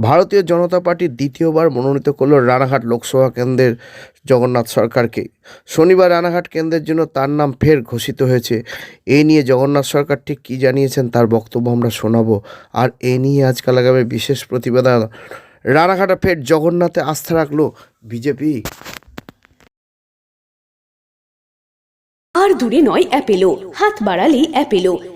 ভারতীয় জনতা পার্টি দ্বিতীয়বার মনোনীত করল রানাঘাট লোকসভা কেন্দ্রের জগন্নাথ সরকারকে। শনিবার রানাঘাট কেন্দ্রের জন্য তার নাম ফের ঘোষিত হয়েছে। এই নিয়ে জগন্নাথ সরকার ঠিক কী জানিয়েছেন তার বক্তব্য আমরা শোনাবো। আর এ নিয়ে আজকাল আগামী বিশেষ প্রতিবেদন। রানাঘাটে ফের জগন্নাথে আস্থা রাখল বিজেপি। আর দূরে নয়, অ্যাপেলো। হাত বাড়ালেই Apollo.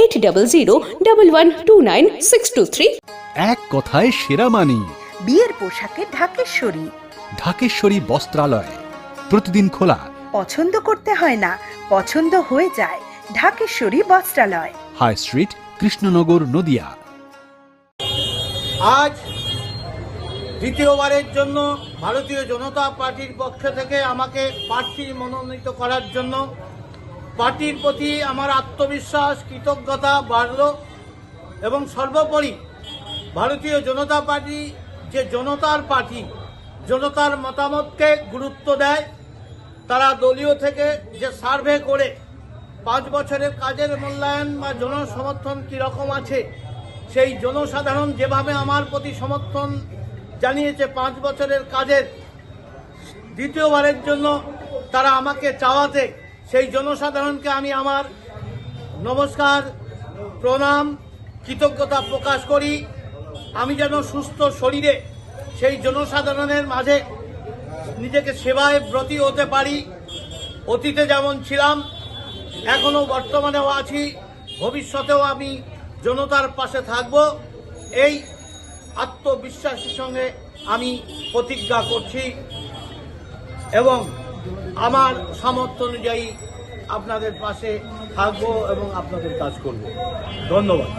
Eight double zero double one two nine six two three এক কথায় সেরা মানি। বিয়ের পোশাকে ঢাকেশ্বরী। ঢাকেশ্বরী বস্ত্রালয়। প্রতিদিন খোলা। পছন্দ করতে হয় না পছন্দ হয়ে যায় ঢাকেশ্বরী বস্ত্রালয়। High street Krishnanagar Nadia. আজ দ্বিতীয়বারের জন্য ভারতীয় জনতা পার্টির পক্ষ থেকে আমাকে প্রার্থী মনোনীত করার জন্য পার্টির প্রতি আমার আত্মবিশ্বাস, কৃতজ্ঞতা বাড়ল এবং সর্বোপরি ভারতীয় জনতা পার্টি যে জনতার পার্টি, জনতার মতামতকে গুরুত্ব দেয়, তারা দলীয় থেকে যে সার্ভে করে পাঁচ বছরের কাজের মূল্যায়ন বা জনসমর্থন কীরকম আছে, সেই জনসাধারণ যেভাবে আমার প্রতি সমর্থন জানিয়েছে পাঁচ বছরের কাজের, দ্বিতীয়বারের জন্য তারা আমাকে চাওয়াতে সেই জনসাধারণকে আমি আমার নমস্কার, প্রণাম, কৃতজ্ঞতা প্রকাশ করি। আমি যেন সুস্থ শরীরে সেই জনসাধারণের মাঝে নিজেকে সেবায় ব্রতী হতে পারি। অতীতে যেমন ছিলাম, এখনও বর্তমানেও আছি। ভবিষ্যতেও আমি জনতার পাশে থাকব। এই আত্মবিশ্বাসের সঙ্গে আমি প্রতিজ্ঞা করছি এবং আমার সামর্থ্য অনুযায়ী আপনাদের পাশে থাকব এবং আপনাদের কাজ করব। ধন্যবাদ।